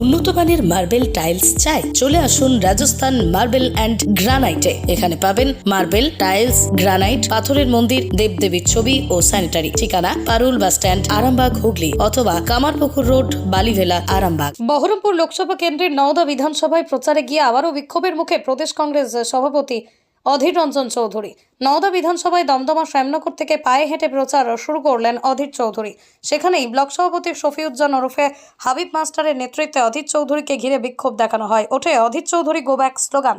উন্নত মানের marble tiles চাই, চলে আসুন রাজস্থান মার্বেল অ্যান্ড গ্রানাইটে। এখানে পাবেন মার্বেল, টাইলস, গ্রানাইট, পাথরের মন্দির, দেবদেবীর ছবি ও স্যানিটারি। ঠিকানা, পারুল বাস স্ট্যান্ড, আরামবাগ, হুগলি অথবা কামারপুকুর রোড, বালিভেলা, আরামবাগ। বহরমপুর লোকসভা কেন্দ্রের নওদা বিধানসভায় প্রচারে গিয়ে আবারও বিক্ষোভের মুখে প্রদেশ কংগ্রেস সভাপতি অধীর রঞ্জন চৌধুরী। নওদা বিধানসভায় দমদমা শ্যামনগর থেকে পায়ে হেঁটে প্রচার শুরু করলেন অধীর চৌধুরী। সেখানেই ব্লক সভাপতি শফিউজ্জান ওরফে হাবিব মাস্টারের নেতৃত্বে অধীর চৌধুরীকে ঘিরে বিক্ষোভ দেখানো হয়। ওঠে Adhir Chowdhury go back slogan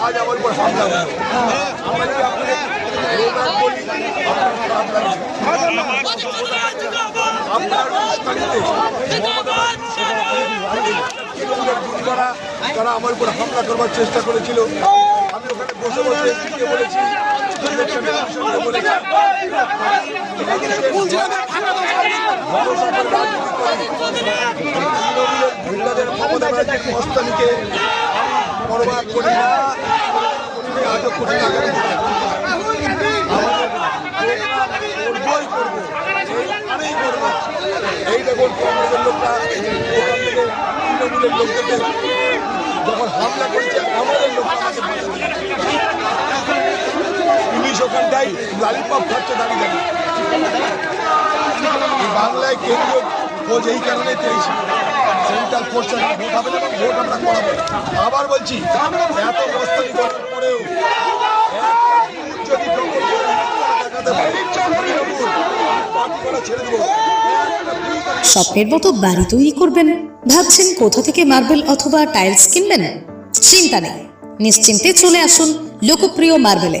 আজ আমার আপনার তারা আমার উপর হামলা করবার চেষ্টা করেছিল বসে বসে এমপিকে বলেছি গুন্ডাদের মমতা ব্যানার্জির মস্তানিকে আমি বরবাদ করি না আটক কোটি টাকা। করবই করব আমিই করব লোকরা ওখান থেকে তৃণমূলের লোকদেরকে যখন হামলা করছে আমাদের লালিপপ দাঁড়িয়ে বাংলায় কেন্দ্রীয় খোঁজ এই কারণে সেন্ট্রাল ফোর্স ভোট হবে না, ভোট আমরা করাবো আবার বলছি, এত করার পরেও স্বপ্নের মতো বাড়ি তৈরি করবেন, ভাবছেন কোথা থেকে মার্বেল অথবা টাইলস কিনবেন? চিন্তা নেই, নিশ্চিন্তে চলে আসুন লোকপ্রিয় মার্বেলে